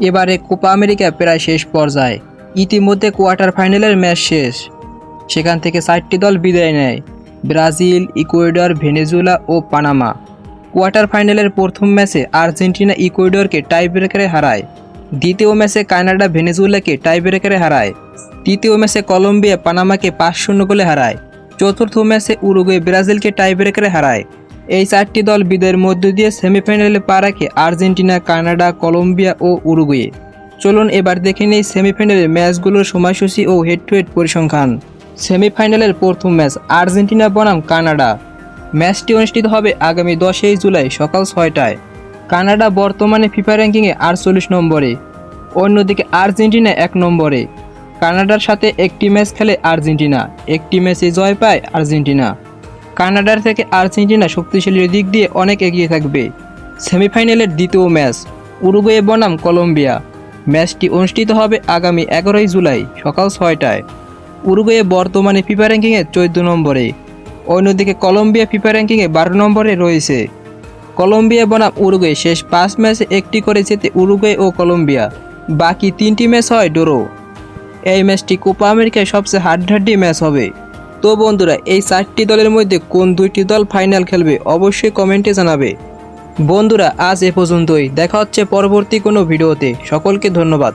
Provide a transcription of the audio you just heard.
এবারে Copa America প্রায় শেষ পর্যায়ে। ইতিমধ্যে কোয়ার্টার ফাইনালের ম্যাচ শেষ। সেখান থেকে চারটি দল বিদায় নেয়, ব্রাজিল, ইকুয়েডর, ভেনেজুয়েলা ও পানামা। কোয়ার্টার ফাইনালের প্রথম ম্যাচে আর্জেন্টিনা ইকুয়েডরকে টাই ব্রেকারে হারায়। দ্বিতীয় ম্যাচে কানাডা ভেনেজুয়েলাকে টাই ব্রেকারে হারায়। তৃতীয় ম্যাচে কলম্বিয়া পানামাকে পাঁচ শূন্য গোলে হারায়। চতুর্থ ম্যাচে উরুগুয়ে ব্রাজিলকে টাই ব্রেকারে হারায়। এই চারটি দল বিদায়ের মধ্য দিয়ে সেমিফাইনালে পা রাখে আর্জেন্টিনা, কানাডা, কলম্বিয়া ও উরুগুয়ে। চলুন এবার দেখে নেই সেমিফাইনালের ম্যাচগুলোর সময়সূচি ও হেড টু হেড পরিসংখ্যান। সেমিফাইনালের প্রথম ম্যাচ আর্জেন্টিনা বনাম কানাডা। ম্যাচটি অনুষ্ঠিত হবে আগামী দশই জুলাই সকাল ছয়টায়। কানাডা বর্তমানে ফিফা র্যাঙ্কিংয়ে আটচল্লিশ নম্বরে, অন্যদিকে আর্জেন্টিনা এক নম্বরে। কানাডার সাথে একটি ম্যাচ খেলে আর্জেন্টিনা, একটি ম্যাচে জয় পায় আর্জেন্টিনা। কানাডার থেকে আর্জেন্টিনা শক্তিশালীর দিক দিয়ে অনেক এগিয়ে থাকবে। সেমিফাইনালের দ্বিতীয় ম্যাচ, উরুগুয়ে বনাম, কলম্বিয়া। ম্যাচটি অনুষ্ঠিত হবে আগামী এগারোই জুলাই সকাল ছয়টায়। উরুগুয়ে বর্তমানে ফিফা র্যাঙ্কিংয়ে চোদ্দ নম্বরে। অন্যদিকে কলম্বিয়া ফিফা র্যাঙ্কিংয়ে বারো নম্বরে রয়েছে। কলম্বিয়া বনাম উরুগুয়ে শেষ পাঁচ ম্যাচে একটি করে জেতে উরুগুয়ে ও কলম্বিয়া। বাকি তিনটি ম্যাচ হয় ডোরো। এই ম্যাচটি কোপা আমেরিকায় সবচেয়ে হাড্ডাহাড্ডি ম্যাচ হবে। তো বন্ধুরা, এই চারটি দলের মধ্যে কোন দুইটি দল ফাইনাল খেলবে অবশ্যই কমেন্টে জানাবে। বন্ধুরা, আজ এ পর্যন্তই। দেখা হচ্ছে পরবর্তী কোনো ভিডিওতে। সকলকে ধন্যবাদ।